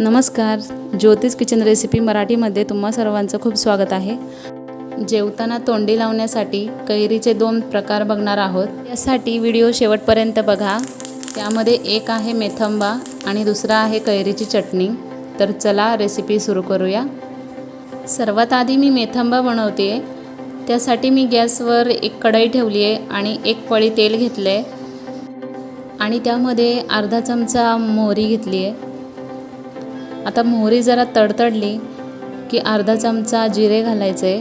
नमस्कार. ज्योतिष kitchen recipe मराठीमध्ये तुम्हा सर्वांचं खूप स्वागत आहे. जेवताना तोंडी लावण्यासाठी कैरीचे दोन प्रकार बघणार आहोत. यासाठी व्हिडिओ शेवटपर्यंत बघा. त्यामध्ये एक आहे मेथंबा आणि दुसरा आहे कैरीची चटणी. तर चला रेसिपी सुरू करूया. सर्वात आधी मी मेथंबा बनवते. त्यासाठी मी गॅसवर एक कढई ठेवली आहे आणि एक पळी तेल घेतलं आहे आणि त्यामध्ये अर्धा चमचा मोहरी घेतली आहे. आता मोहरी जरा तडतडली की अर्धा चमचा जिरे घालायचे.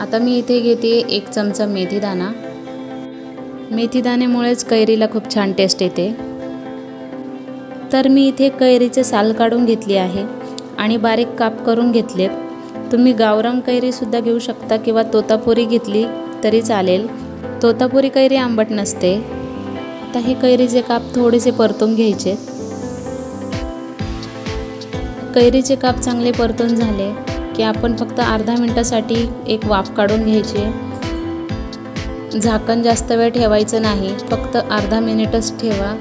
आता मी इथे घेते एक चमचा मेथीदाणा मेथीदाण्यामुळेच कैरीला खूप छान टेस्ट येते. तर मी इथे कैरीचे साल काढून घेतली आहे आणि बारीक काप करून घेतले तुम्ही गावरान कैरीसुद्धा घेऊ शकता किंवा तोतापुरी घेतली तरी चालेल. तोतापुरी कैरी आंबट नसते. आता हे कैरीचे काप थोडेसे परतून घ्यायचे कैरीचे काप चांगले परतून झाले की आपण फक्त अर्धा मिनटासाठी एक वाफ काढून घ्यायचे. झाकण जास्त वेळ ठेवायचं नाही फक्त अर्धा मिनिटच ठेवा.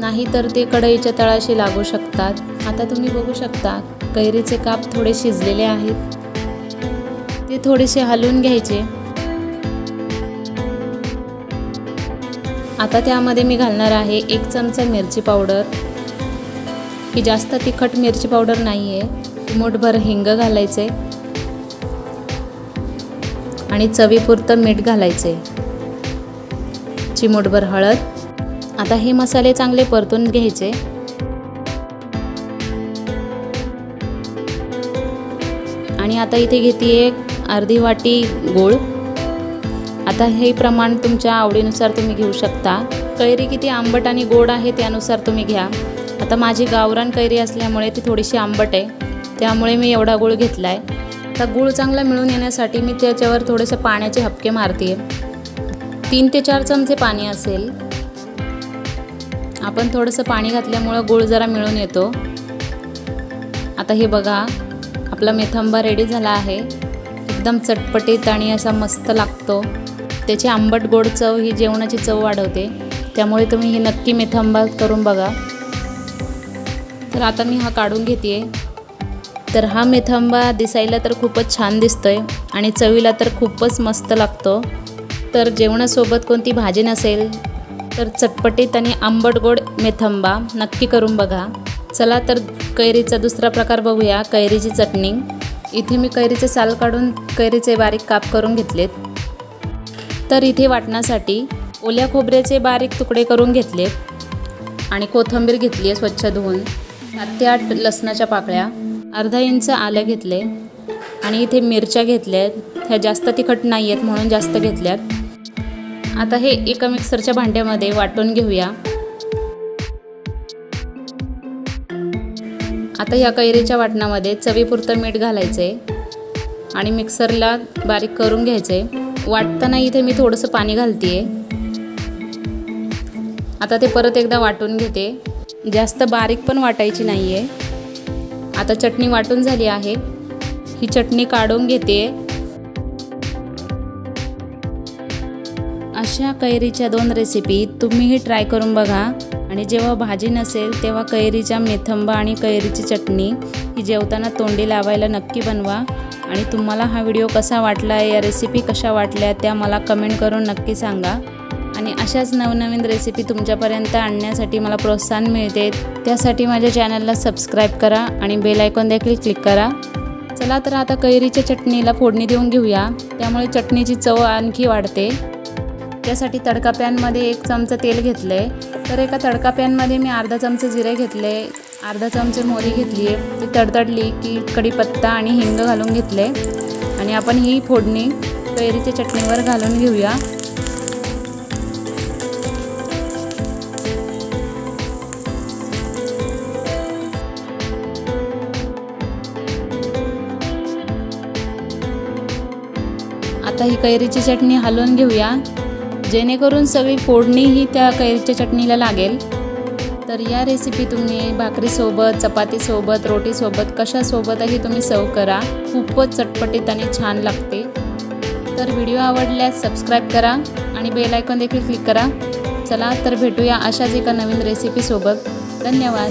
नाही तर ते कढईच्या तळाशी लागू शकतात. आता तुम्ही बघू शकता कैरीचे काप थोडे शिजलेले आहेत. ते थोडेसे हलवून घ्यायचे. आता त्यामध्ये मी घालणार आहे एक चमचा मिरची पावडर. की जास्त तिखट मिरची पावडर नाही आहे मूठभर हिंग घालायचे. आणि चवीपुरतं मीठ घालायचे. चिमूटभर हळद. आता हे मसाले चांगले परतून घ्यायचे. आणि आता इथे घेते अर्धी वाटी गूळ. आता हे प्रमाण तुमच्या आवडीनुसार तुम्ही घेऊ शकता. कैरी किती आंबट आणि गोड आहे त्यानुसार तुम्ही घ्या. आता माझी गावरान कैरी असल्यामुळे ती थोडीशी आंबट आहे. त्यामुळे मी एवढा गूळ घेतला आहे आता गूळ चांगला मिळून येण्यासाठी मी त्याच्यावर थोडेसे पाण्याचे हपके मारते तीन ते चार चमचे पाणी असेल. आपण थोडंसं पाणी घातल्यामुळं गूळ जरा मिळून येतो. आता हे बघा आपला मेथंबा रेडी झाला आहे. एकदम चटपटीत आणि असा मस्त लागतो. त्याची आंबट गोड चव ही जेवणाची चव वाढवते. त्यामुळे तुम्ही ही नक्की मेथंबा करून बघा. तर आता मी हा काढून घेते तर हा मेथंबा दिसायला तर खूपच छान दिसतोय आणि चवीला तर खूपच मस्त लागतो. तर जेवणासोबत कोणती भाजी नसेल तर चटपटीत आणि आंबट गोड मेथंबा नक्की करून बघा. चला तर कैरीचा दुसरा प्रकार बघूया कैरीची चटणी. इथे मी कैरीचे साल काढून कैरीचे बारीक काप करून घेतलेत. तर इथे वाटण्यासाठी ओल्या खोबऱ्याचे बारीक तुकडे करून घेतलेत आणि कोथिंबीर घेतली आहे स्वच्छ धुवून. सात ते आठ लसणाच्या पाकळ्या अर्धा इंच आल्या घेतले आणि इथे मिरच्या घेतल्या आहेत ह्या जास्त तिखट नाही आहेत म्हणून जास्त घेतल्यात. आता हे एका मिक्सरच्या भांड्यामध्ये वाटून घेऊया. आता ह्या कैरीच्या वाटणामध्ये चवीपुरतं मीठ घालायचं आहे आणि मिक्सरला बारीक करून घ्यायचं. आहे वाटताना इथे मी थोडंसं पाणी घालते आता ते परत एकदा वाटून घेते. जास्त बारीक पण वाटायची नाही आहे आता चटणी वाटून झाली आहे. ही चटणी काढून घेते अशा कैरीच्या दोन रेसिपी तुम्हीही ट्राय करून बघा. आणि जेव्हा भाजी नसेल तेव्हा कैरीच्या मेथंबा आणि कैरीची चटणी ही जेवताना तोंडी लावायला नक्की बनवा. आणि तुम्हाला हा व्हिडिओ कसा वाटला या रेसिपी कशा वाटल्या त्या मला कमेंट करून नक्की सांगा. आणि अशाच नवनवीन रेसिपी तुमच्यापर्यंत आणण्यासाठी मला प्रोत्साहन मिळते त्यासाठी माझ्या चॅनलला सबस्क्राईब करा आणि बेल आयकॉन देखील क्लिक करा. चला तर आता कैरीच्या चटणीला फोडणी देऊन घेऊया. त्यामुळे चटणीची चव आणखी वाढते. त्यासाठी तडका पॅनमध्ये एक चमचा तेल घेतलं आहे तर एका तडका पॅनमध्ये मी अर्धा चमचे जिरे घेतले अर्धा चमचे मोरी घेतली आहे ती तडतडली की कढीपत्ता आणि हिंग घालून घेतले. आणि आपण ही फोडणी कैरीच्या चटणीवर घालून घेऊया. आता ही कैरीची चटणी हलवून घेऊया. जेणेकरून सगळी फोडणी ही त्या कैरीच्या चटणीला लागेल. तर या रेसिपी तुम्ही भाकरीसोबत चपातीसोबत रोटीसोबत कशासोबतही तुम्ही सर्व करा. खूपच चटपटीत आणि छान लागते. तर व्हिडिओ आवडल्यास सबस्क्राईब करा आणि बेल आयकॉन देखील क्लिक करा. चला तर भेटूया अशाच एका नवीन रेसिपीसोबत धन्यवाद.